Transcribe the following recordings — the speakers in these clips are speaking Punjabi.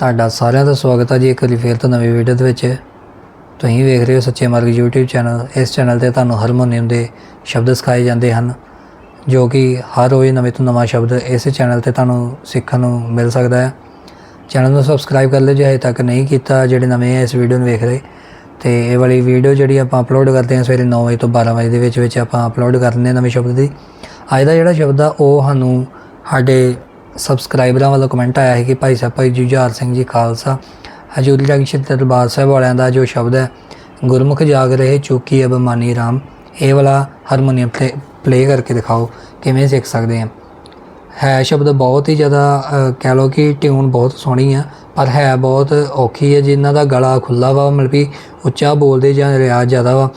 ਤੁਹਾਡਾ ਸਾਰਿਆਂ ਦਾ ਸਵਾਗਤ ਹੈ ਜੀ ਇੱਕ ਵਾਰੀ ਫੇਰ ਤੋਂ ਨਵੀਂ ਵੀਡੀਓ ਦੇ ਵਿੱਚ। ਤੁਸੀਂ ਵੇਖ ਰਹੇ ਹੋ ਸੱਚੇ ਮਾਰਗ YouTube ਚੈਨਲ ਇਸ ਚੈਨਲ ਤੇ ਤੁਹਾਨੂੰ ਹਾਰਮੋਨੀਅਮ ਦੇ ਸ਼ਬਦ ਸਿਖਾਏ ਜਾਂਦੇ ਹਨ, ਜੋ ਕਿ ਹਰ ਰੋਜ਼ ਨਵੇਂ ਤੋਂ ਨਵਾਂ ਸ਼ਬਦ ਇਸ ਚੈਨਲ ਤੇ ਤੁਹਾਨੂੰ ਸਿੱਖਣ ਨੂੰ ਮਿਲ ਸਕਦਾ ਹੈ। ਚੈਨਲ ਨੂੰ ਸਬਸਕ੍ਰਾਈਬ ਕਰ ਲਿਓ ਜੇ ਹਜੇ ਤੱਕ ਨਹੀਂ ਕੀਤਾ, ਜਿਹੜੇ ਨਵੇਂ ਆ ਇਸ ਵੀਡੀਓ ਨੂੰ ਵੇਖ ਰਹੇ। ਤੇ ਇਹ ਵਾਲੀ ਵੀਡੀਓ ਜਿਹੜੀ ਆਪਾਂ ਅਪਲੋਡ ਕਰਦੇ ਹਾਂ ਸਵੇਰੇ 9 ਵਜੇ ਤੋਂ 12 ਵਜੇ ਦੇ ਵਿੱਚ ਵਿੱਚ ਆਪਾਂ ਅਪਲੋਡ ਕਰ ਦਿੰਦੇ ਹਾਂ ਨਵੇਂ ਸ਼ਬਦ ਦੀ। ਅੱਜ ਦਾ ਜਿਹੜਾ ਸ਼ਬਦ ਆ, ਉਹ ਸਾਨੂੰ ਸਾਡੇ ਸਬਸਕ੍ਰਾਈਬਰਾਂ ਵੱਲੋਂ ਕਮੈਂਟ ਆਇਆ ਹੈ ਕਿ ਭਾਈ ਸਾਹਿਬ, ਭਾਈ ਜੁਝਾਰ ਸਿੰਘ ਜੀ ਖਾਲਸਾ। ਹਜੂਰੀ ਜੰਕਸ਼ਨ ਦਰਬਾਰ ਸਾਹਿਬ ਵਾਲਿਆਂ ਦਾ ਜੋ ਸ਼ਬਦ ਹੈ, ਗੁਰਮੁਖ ਜਾਗ ਰਹੇ, ਚੁਕੀ ਅਬਮਾਨੀ ਰਾਮ। ਇਹ ਵਾਲਾ ਹਾਰਮੋਨੀਅਮ ਪਲੇ ਪਲੇ ਕਰਕੇ ਦਿਖਾਓ, ਕਿਵੇਂ ਸਿੱਖ ਸਕਦੇ ਹਾਂ। ਹੈ ਸ਼ਬਦ ਬਹੁਤ ਹੀ ਜ਼ਿਆਦਾ ਕਹਿ ਲਓ ਕਿ ਟਿਊਨ ਬਹੁਤ ਸੋਹਣੀ ਆ, ਪਰ ਹੈ ਬਹੁਤ ਔਖੀ ਹੈ ਜਿਨ੍ਹਾਂ ਦਾ ਗਲਾ ਖੁੱਲਾ ਵਾ, ਮਤਲਬ ਕਿ ਉੱਚਾ ਬੋਲਦੇ ਜਾਂ ਰਿਆਜ਼ ਜ਼ਿਆਦਾ ਵਾ।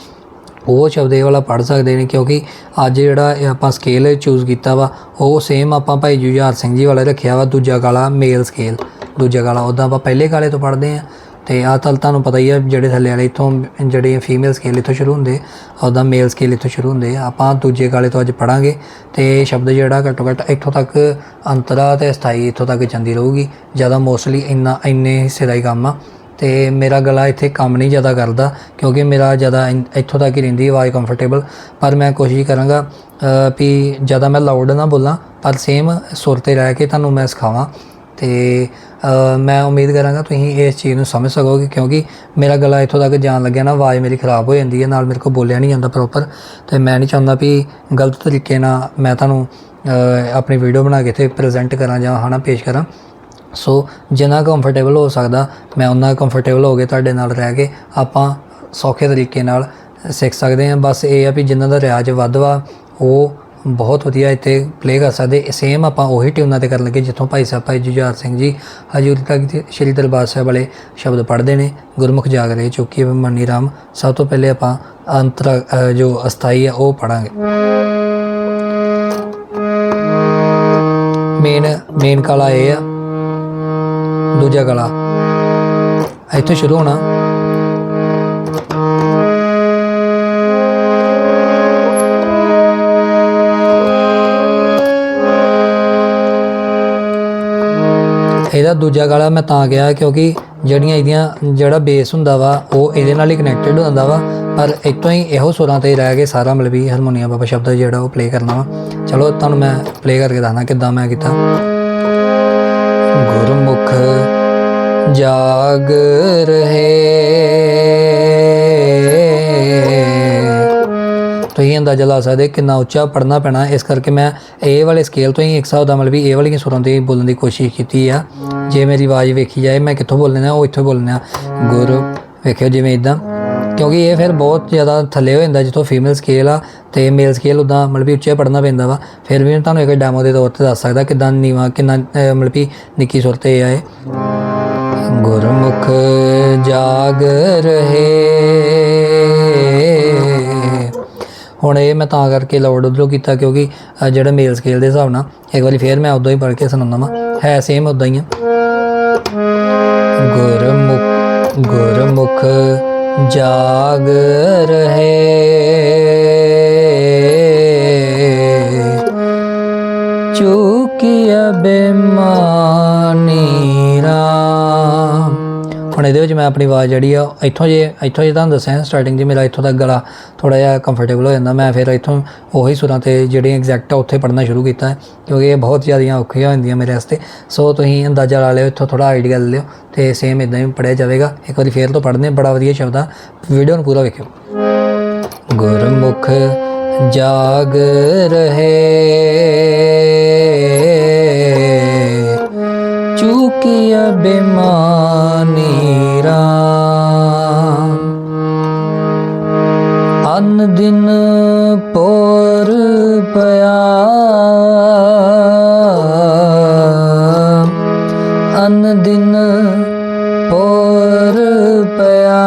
ਉਹ ਸ਼ਬਦ ਇਹ ਵਾਲਾ ਪੜ ਸਕਦੇ ਨੇ, ਕਿਉਂਕਿ ਅੱਜ ਜਿਹੜਾ ਆਪਾਂ ਸਕੇਲ ਚੂਜ਼ ਕੀਤਾ ਵਾ, ਉਹ ਸੇਮ ਆਪਾਂ ਭਾਈ ਜੁਝਾਰ ਸਿੰਘ ਜੀ ਵਾਲਾ ਰੱਖਿਆ ਵਾ, ਦੂਜਾ ਗਾਲਾ ਮੇਲ ਸਕੇਲ ਦੂਜਾ ਗਾਲਾ ਉਦਾਂ ਆਪਾਂ ਪਹਿਲੇ ਗਾਲੇ ਤੋਂ ਪੜਦੇ ਆ ਤੇ ਆਹ ਤਾਂ ਤੁਹਾਨੂੰ ਪਤਾ ਹੀ ਆ, ਜਿਹੜੇ ਥੱਲੇ ਵਾਲੇ ਇਥੋਂ, ਜਿਹੜੇ ਫੀਮੇਲ ਸਕੇਲ ਇਥੋਂ ਸ਼ੁਰੂ ਹੁੰਦੇ ਉਦਾਂ ਮੇਲ ਸਕੇਲ ਇਥੋਂ ਸ਼ੁਰੂ ਹੁੰਦੇ ਆ। ਆਪਾਂ ਦੂਜੇ ਗਾਲੇ ਤੋਂ ਅੱਜ ਪੜਾਂਗੇ ਤੇ ਸ਼ਬਦ ਜਿਹੜਾ ਘੱਟੋ ਘੱਟ ਇੱਥੋਂ ਤੱਕ ਅੰਤਰਾ ਤੇ ਸਥਾਈ ਇੱਥੋਂ ਤੱਕ ਜਾਂਦੀ ਰਹੂਗੀ। ਜ਼ਿਆਦਾ ਮੋਸਟਲੀ ਇੰਨਾ, ਇੰਨੇ ਹਿੱਸੇ ਦਾ ਹੀ ਕੰਮ ਆ। ਤੇ ਮੇਰਾ ਗਲਾ ਇੱਥੇ ਕੰਮ ਨਹੀਂ ਜ਼ਿਆਦਾ ਕਰਦਾ, ਕਿਉਂਕਿ ਮੇਰਾ ਜ਼ਿਆਦਾ ਇਨ- ਇੱਥੋਂ ਤੱਕ ਹੀ ਰਹਿੰਦੀ, ਆਵਾਜ਼ ਕੰਫਰਟੇਬਲ ਪਰ ਮੈਂ ਕੋਸ਼ਿਸ਼ ਕਰਾਂਗਾ ਵੀ ਜ਼ਿਆਦਾ ਮੈਂ ਲਾਊਡ ਨਾ ਬੋਲਾਂ, ਪਰ ਸੇਮ ਸੁਰ ਤੇ ਰਹਿ ਕੇ ਤੁਹਾਨੂੰ ਮੈਂ ਸਿਖਾਵਾਂ। ਤੇ ਮੈਂ ਉਮੀਦ ਕਰਾਂਗਾ ਤੁਸੀਂ ਇਸ ਚੀਜ਼ ਨੂੰ ਸਮਝ ਸਕੋਗੇ, ਕਿਉਂਕਿ ਮੇਰਾ ਗਲਾ ਇੱਥੋਂ ਤੱਕ ਜਾਣ ਲੱਗਿਆ ਨਾ, ਆਵਾਜ਼ ਮੇਰੀ ਖਰਾਬ ਹੋ ਜਾਂਦੀ ਹੈ, ਨਾਲ ਮੇਰੇ ਕੋਲ ਬੋਲਿਆ ਨਹੀਂ ਜਾਂਦਾ ਪ੍ਰੋਪਰ ਤੇ ਮੈਂ ਨਹੀਂ ਚਾਹੁੰਦਾ ਵੀ ਗਲਤ ਤਰੀਕੇ ਨਾਲ ਮੈਂ ਤੁਹਾਨੂੰ ਆਪਣੀ ਵੀਡੀਓ ਬਣਾ ਕੇ ਇੱਥੇ ਪ੍ਰੈਜ਼ੈਂਟ ਕਰਾਂ ਜਾਂ ਹਨਾ, ਪੇਸ਼ ਕਰਾਂ। ਸੋ ਜਿੰਨਾ ਕੰਫਰਟੇਬਲ ਹੋ ਸਕਦਾ, ਮੈਂ ਉਹਨਾਂ ਕੰਫਰਟੇਬਲ ਹੋ ਕੇ ਤੁਹਾਡੇ ਨਾਲ ਰਹਿ ਕੇ ਆਪਾਂ ਸੌਖੇ ਤਰੀਕੇ ਨਾਲ ਸਿੱਖ ਸਕਦੇ ਹਾਂ। ਬਸ ਇਹ ਆ ਵੀ ਜਿਨ੍ਹਾਂ ਦਾ ਰਿਆਜ਼ ਵੱਧ ਵਾ, ਉਹ ਬਹੁਤ ਵਧੀਆ ਇੱਥੇ ਪਲੇ ਕਰ ਸਕਦੇ। ਸੇਮ ਆਪਾਂ ਉਹੀ ਟਿਊਨਾਂ ਤੇ ਕਰਨ ਲੱਗੇ, ਜਿੱਥੋਂ ਭਾਈ ਸਾਹਿਬ, ਭਾਈ ਜੁਝਾਰ ਸਿੰਘ ਜੀ, ਹਜੂਰੀ ਤੱਕ ਸ਼੍ਰੀ ਦਰਬਾਰ ਸਾਹਿਬ ਵਾਲੇ ਸ਼ਬਦ ਪੜ੍ਹਦੇ ਨੇ, ਗੁਰਮੁਖ ਜਾਗ ਰਹੇ, ਚੁੱਕੀ ਮੰਨੀ ਰਾਮ। ਸਭ ਤੋਂ ਪਹਿਲੇ ਆਪਾਂ ਅੰਤਰ ਜੋ ਅਸਥਾਈ ਆ, ਉਹ ਪੜਾਂਗੇ ਮੇਨ ਮੇਨ ਕਲਾ ਇਹ ਆ ਦੂਜਾ ਗਲਾ। ਇੱਥੋਂ ਸ਼ੁਰੂ ਹੋਣਾ। ਇਹਦਾ ਦੂਜਾ ਗਲਾ ਮੈਂ ਤਾਂ ਗਿਆ ਕਿਉਂਕਿ ਜਿਹੜੀਆਂ ਇਹਦੀਆਂ, ਜਿਹੜਾ ਬੇਸ ਹੁੰਦਾ ਵਾ, ਉਹ ਇਹਦੇ ਨਾਲ ਹੀ ਕਨੈਕਟਡ ਹੁੰਦਾ ਵਾ। ਪਰ ਇੱਥੋਂ ਹੀ ਇਹੋ ਸੁਰਾਂ ਤੇ ਰਹਿ ਕੇ ਸਾਰਾ ਮਤਲਬ ਵੀ ਹਾਰਮੋਨੀਅਮ ਬਾਬਾ ਸ਼ਬਦ ਜਿਹੜਾ ਉਹ ਪਲੇ ਕਰਨਾ ਵਾ। ਚਲੋ ਤੁਹਾਨੂੰ ਮੈਂ ਪਲੇ ਕਰਕੇ ਦੱਸਣਾ ਕਿੱਦਾਂ ਮੈਂ ਕੀਤਾ। ਜਾਗ ਰਹੇ। ਤੁਸੀਂ ਅੰਦਾਜ਼ਾ ਲਾ ਸਕਦੇ ਕਿੰਨਾ ਉੱਚਾ ਪੜਨਾ ਪੈਣਾ। ਇਸ ਕਰਕੇ ਮੈਂ ਇਹ ਵਾਲੇ ਸਕੇਲ ਤੋਂ ਹੀ ਇੱਕ ਹਿਸਾਬ ਦਾ ਮਤਲਬ ਵੀ ਇਹ ਵਾਲੀਆਂ ਸੁਰਾਂ ਤੇ ਬੋਲਣ ਦੀ ਕੋਸ਼ਿਸ਼ ਕੀਤੀ ਆ। ਜੇ ਮੇਰੀ ਆਵਾਜ਼ ਵੇਖੀ ਜਾਏ, ਮੈਂ ਕਿੱਥੋਂ ਬੋਲਣਾ ਉਹ ਇੱਥੋਂ ਬੋਲਣਾ ਗੁਰ, ਵੇਖਿਓ ਜਿਵੇਂ ਇਦਾਂ। ਕਿਉਂਕਿ ਇਹ ਫਿਰ ਬਹੁਤ ਜ਼ਿਆਦਾ ਥੱਲੇ ਹੋ ਜਾਂਦਾ ਜਿੱਥੋਂ ਫੀਮੇਲ ਸਕੇਲ ਆ, ਤੇ ਮੇਲ ਸਕੇਲ ਉਦਾਂ ਮਤਲਬ ਵੀ ਉੱਚੇ ਪੜਨਾ ਪੈਂਦਾ ਵਾ। ਫਿਰ ਵੀ ਤੁਹਾਨੂੰ ਇੱਕ ਡੈਮੋ ਦੇ ਤੌਰ ਤੇ ਦੱਸ ਸਕਦਾ ਕਿਦਾਂ ਨੀਵਾ, ਕਿੰਨਾ ਮਤਲਬ ਵੀ ਨਿੱਕੀ ਸੁਰ ਤੇ ਆਏ। ਗੁਰਮੁਖ ਜਾਗ ਰਹੇ। ਹੁਣ ਇਹ ਮੈਂ ਤਾਂ ਕਰਕੇ ਲਾਊਡ ਉਧਰੋਂ ਕੀਤਾ ਕਿਉਂਕਿ ਜਿਹੜਾ ਮੇਲ ਸਕੇਲ ਦੇ ਹਿਸਾਬ ਨਾਲ, ਇੱਕ ਵਾਰੀ ਫੇਰ ਮੈਂ ਉਦੋਂ ਹੀ ਪੜ੍ਹ ਕੇ ਸੁਣਾਉਂਦਾ ਵਾਂ। ਹੈ ਸੇਮ ਉਦਾਂ ਹੀ ਆ। ਗੁਰਮੁਖ ਗੁਰਮੁਖ ਜਾਗ ਰਹੇ। ਚੁਕਿਆ ਬੇਮਾ ਹੁਣ ਇਹਦੇ ਵਿੱਚ ਮੈਂ ਆਪਣੀ ਆਵਾਜ਼ ਜਿਹੜੀ ਆ, ਇੱਥੋਂ ਜੇ ਇੱਥੋਂ ਜੇ ਤੁਹਾਨੂੰ ਦੱਸਿਆ ਸਟਾਰਟਿੰਗ 'ਚ ਮੇਰਾ ਇੱਥੋਂ ਦਾ ਗਲਾ ਥੋੜਾ ਜਿਹਾ ਕੰਫਰਟੇਬਲ ਹੋ ਜਾਂਦਾ, ਮੈਂ ਫਿਰ ਇੱਥੋਂ ਉਹੀ ਸੁਰਾਂ ਤੇ ਜਿਹੜੀਆਂ ਐਗਜ਼ੈਕਟ ਆ ਉੱਥੇ ਪੜਨਾ ਸ਼ੁਰੂ ਕੀਤਾ ਕਿਉਂਕਿ ਇਹ ਬਹੁਤ ਜ਼ਿਆਦੀਆਂ ਔਖੀਆਂ ਹੁੰਦੀਆਂ ਮੇਰੇ ਵਾਸਤੇ। ਸੋ ਤੁਸੀਂ ਅੰਦਾਜ਼ਾ ਲਾ ਲਿਓ, ਇੱਥੋਂ ਥੋੜਾ ਆਈਡੀਆ ਲੈ ਲਿਓ ਤੇ ਸੇਮ ਇਦਾਂ ਹੀ ਪੜਿਆ ਜਾਵੇਗਾ। ਇੱਕ ਵਾਰੀ ਫੇਰ ਤੋਂ ਪੜ੍ਹਨੇ, ਬੜਾ ਵਧੀਆ ਸ਼ਬਦ ਆ। ਵੀਡੀਓ ਨੂੰ ਪੂਰਾ ਵੇਖਿਓ। ਗੁਰਮੁਖ ਜਾਗ ਰਹੇ ਚੁਕਿਆ ਬੇਮਾਨੀ ਰਾਮ। ਅਨ ਦਿਨ ਪੋਰ ਪਿਆ। ਅਨ ਦਿਨ ਪੋਰ ਪਿਆ।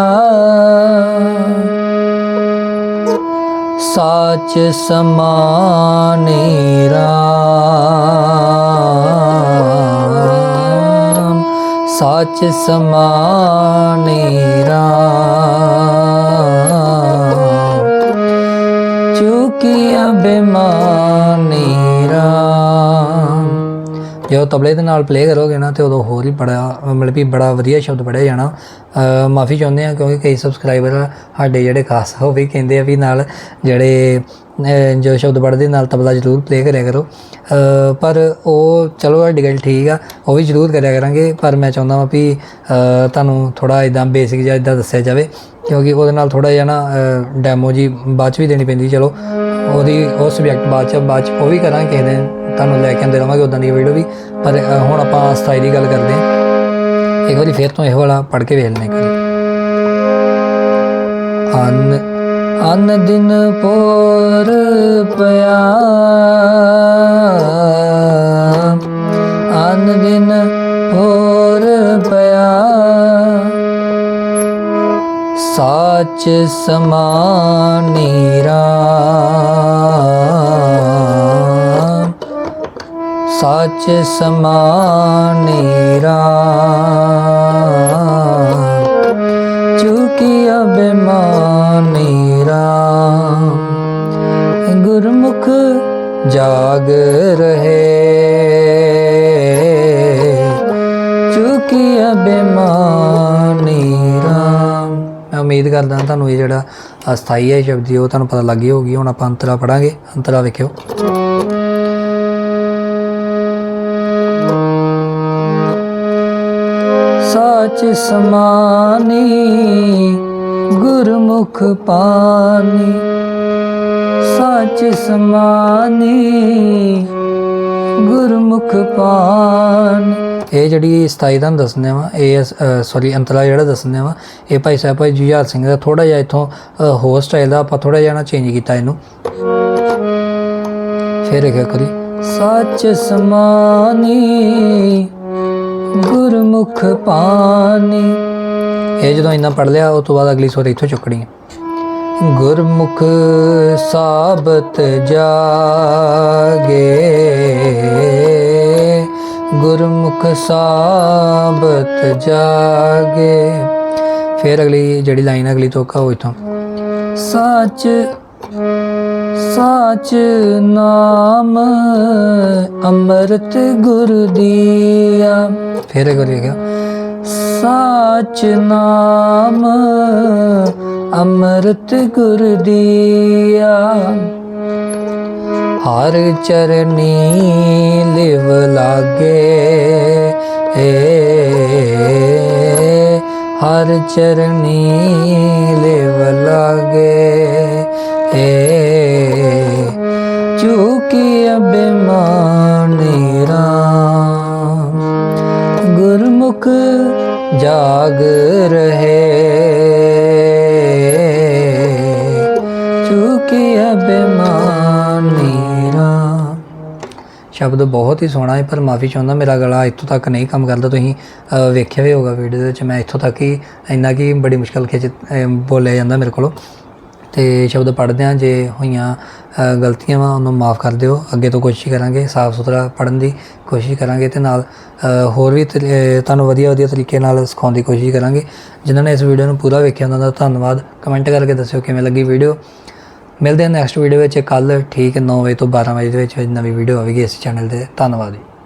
ਸਾਚ ਸਮਾਨੇ ਰਾਮ। ਸਾਚ ਸਮਾਨੇ ਰਾਮ। ਚੁਕਿਆ ਬਿਮਾਰ ਜਦੋਂ ਤਬਲੇ ਦੇ ਨਾਲ ਪਲੇ ਕਰੋਗੇ ਨਾ ਤੇ ਉਦੋਂ ਹੋਰ ਹੀ ਬੜਾ ਮਤਲਬ ਕਿ ਬੜਾ ਵਧੀਆ ਸ਼ਬਦ ਪੜਿਆ ਜਾਣਾ। ਮਾਫੀ ਚਾਹੁੰਦੇ ਆ ਕਿਉਂਕਿ ਕਈ ਸਬਸਕ੍ਰਾਈਬਰ ਸਾਡੇ ਜਿਹੜੇ ਖਾਸ ਉਹ ਵੀ ਕਹਿੰਦੇ ਆ ਵੀ ਨਾਲ ਜਿਹੜੇ ਅਹ, ਜੋ ਸ਼ਬਦ ਪੜ੍ਹਦੇ ਨਾਲ ਤਬਲਾ ਜ਼ਰੂਰ ਪਲੇ ਕਰਿਆ ਕਰੋ। ਪਰ ਉਹ ਚਲੋ ਤੁਹਾਡੀ ਗੱਲ ਠੀਕ ਆ ਉਹ ਵੀ ਜ਼ਰੂਰ ਕਰਿਆ ਕਰਾਂਗੇ ਪਰ ਮੈਂ ਚਾਹੁੰਦਾ ਹਾਂ ਵੀ ਤੁਹਾਨੂੰ ਥੋੜਾ ਇਦਾਂ ਬੇਸਿਕ ਜਿਹਾ ਇਦਾਂ ਦੱਸਿਆ ਜਾਵੇ ਕਿਉਂਕਿ ਉਹਦੇ ਨਾਲ ਥੋੜਾ ਜਿਹਾ ਨਾ ਡੈਮੋ ਜੀ ਬਾਅਦ ਚ ਵੀ ਦੇਣੀ ਪੈਂਦੀ ਚਲੋ। ਉਹਦੀ ਉਹ ਸਬਜੈਕਟ ਬਾਅਦ ਚ ਬਾਅਦ ਚ ਉਹ ਵੀ ਕਰਾਂਗੇ ਕਿਸੇ ਦਿਨ, ਤੁਹਾਨੂੰ ਲੈ ਕੇ ਆਉਂਦੇ ਰਵਾਂਗੇ ਉਦਾਂ ਦੀ ਵੀਡੀਓ ਵੀ। ਪਰ ਹੁਣ ਆਪਾਂ ਸਥਾਈ ਦੀ ਗੱਲ ਕਰਦੇ ਹਾਂ। ਇੱਕ ਵਾਰੀ ਫੇਰ ਤੋਂ ਇਹ ਵਾਲਾ ਪੜ੍ਹ ਕੇ ਵੇਖ ਲੈਣਾ ਇੱਕ ਅਨ ਅਨ ਦਿਨ ਪੋਰ ਪਿਆ। ਅਨ ਦਿਨ ਸਾਚ ਸਮਾਨੀ ਰਾਮ। ਸੱਚ ਸਮਾਨੀ ਰਾਮ। ਚੁਕੀ ਅਬਿਮਾਨੀ ਰਾਮ। ਗੁਰਮੁਖ ਜਾਗ ਰਹੇ। ਚੁਕੀ ਅਬਿਮਾਨੀ ਉਮੀਦ ਕਰਦਾ ਤੁਹਾਨੂੰ ਇਹ ਜਿਹੜਾ ਅਸਥਾਈ ਹੈ ਸ਼ਬਦ ਜੀ ਉਹ ਤੁਹਾਨੂੰ ਪਤਾ ਲੱਗ ਗਈ ਹੋਊਗੀ। ਹੁਣ ਆਪਾਂ ਅੰਤਰਾ ਪੜਾਂਗੇ। ਅੰਤਰਾ ਵੇਖਿਓ। ਸਾਚ ਸਮਾਨੀ, ਗੁਰਮੁਖ ਪਾਨੀ। ਸਾਚ ਸਮਾਨੀ, ਗੁਰਮੁਖ ਪਾਨੀ। ਇਹ ਜਿਹੜੀ 27 ਤੁਹਾਨੂੰ ਦੱਸਨੇ ਵਾ ਇਹ ਸੌਰੀ ਅੰਤਲਾ ਜਿਹੜਾ ਦੱਸਨੇ ਵਾ ਇਹ ਭਾਈ ਸਾਹਿਬ, ਭਾਈ ਜੁਝਾਰ ਸਿੰਘ ਦਾ ਥੋੜਾ ਜਿਹਾ ਇਥੋਂ ਹੋਰ ਸਟਾਈਲ ਦਾ ਆਪਾਂ ਥੋੜਾ ਜਿਹਾ ਨਾ ਚੇਂਜ ਕੀਤਾ ਇਹਨੂੰ। ਫਿਰ ਇਹ ਕਰੀ ਸੱਚ ਸਮਾਨੀ, ਗੁਰਮੁਖ ਪਾਣੀ ਇਹ ਜਦੋਂ ਇੰਨਾ ਪੜ ਲਿਆ ਉਸ ਤੋਂ ਬਾਅਦ ਅਗਲੀ ਸੋਰ ਇੱਥੋਂ ਚੁੱਕਣੀ ਹੈ ਗੁਰਮੁਖ ਸਾਬਤ ਜਾਗੇ। ਗੁਰਮੁਖ ਸਾਬਤ ਜਾਗੇ। ਫਿਰ ਅਗਲੀ ਜਿਹੜੀ ਲਾਈਨ ਅਗਲੀ ਤੋਕਾ ਉਹ ਇਥੋਂ। ਸੱਚ, ਸਾਚ ਨਾਮ ਅੰਮ੍ਰਿਤ ਗੁਰ ਦੀਆ। ਫਿਰ ਇਹ ਕਰੀ ਗਿਆ, ਸਾਚ ਨਾਮ ਅੰਮ੍ਰਿਤ ਗੁਰ ਦੀਆ। ਹਰ ਚਰਨੀ ਲਿਵ ਲਾਗੇ। ਏ, ਹਰ ਚਰਨੀ ਲਿਵ ਲਾਗੇ। ਏ ਚੁਕੀ ਅਬਿਮਾਨੀ ਰਾਮ। ਗੁਰਮੁਖ ਜਾਗ ਸ਼ਬਦ ਬਹੁਤ ਹੀ ਸੋਹਣਾ ਹੈ ਪਰ ਮਾਫੀ ਚਾਹੁੰਦਾ ਮੇਰਾ ਗਲਾ ਇੱਥੋਂ ਤੱਕ ਨਹੀਂ ਕੰਮ ਕਰਦਾ। ਤੁਸੀਂ ਵੇਖਿਆ ਵੀ ਹੋਗਾ ਵੀਡੀਓ ਦੇ ਵਿੱਚ, ਮੈਂ ਇੱਥੋਂ ਤੱਕ ਹੀ ਇੰਨਾ ਕਿ ਬੜੀ ਮੁਸ਼ਕਲ ਖਿੱਚ ਬੋਲਿਆ ਜਾਂਦਾ ਮੇਰੇ ਕੋਲੋਂ। ਤੇ ਸ਼ਬਦ ਪੜ੍ਹਦੇ ਹਾਂ, ਜੇ ਹੋਈਆਂ ਗਲਤੀਆਂ ਵਾ, ਉਹਨੂੰ ਮਾਫ ਕਰ ਦਿਓ। ਅੱਗੇ ਤੋਂ ਕੋਸ਼ਿਸ਼ ਕਰਾਂਗੇ ਸਾਫ਼ ਸੁਥਰਾ ਪੜ੍ਹਨ ਦੀ, ਕੋਸ਼ਿਸ਼ ਕਰਾਂਗੇ ਤੇ ਨਾਲ ਹੋਰ ਵੀ ਤੁਹਾਨੂੰ ਵਧੀਆ ਵਧੀਆ ਤਰੀਕੇ ਨਾਲ ਸਿਖਾਉਣ ਦੀ ਕੋਸ਼ਿਸ਼ ਕਰਾਂਗੇ। ਜਿਨ੍ਹਾਂ ਨੇ ਇਸ ਵੀਡੀਓ ਨੂੰ ਪੂਰਾ ਵੇਖਿਆ ਉਹਨਾਂ ਦਾ ਧੰਨਵਾਦ। ਕਮੈਂਟ ਕਰਕੇ ਦੱਸਿਓ ਕਿਵੇਂ ਲੱਗੀ ਵੀਡੀਓ ਮਿਲਦੇ ਹਾਂ ਨੈਕਸਟ ਵੀਡੀਓ ਵਿੱਚ। ਕੱਲ ਠੀਕ 9 ਵਜੇ ਤੋਂ 12 ਵਜੇ ਦੇ ਵਿੱਚ ਨਵੀਂ ਵੀਡੀਓ ਆਵੇਗੀ ਇਸ ਚੈਨਲ ਤੇ। ਧੰਨਵਾਦ ਜੀ।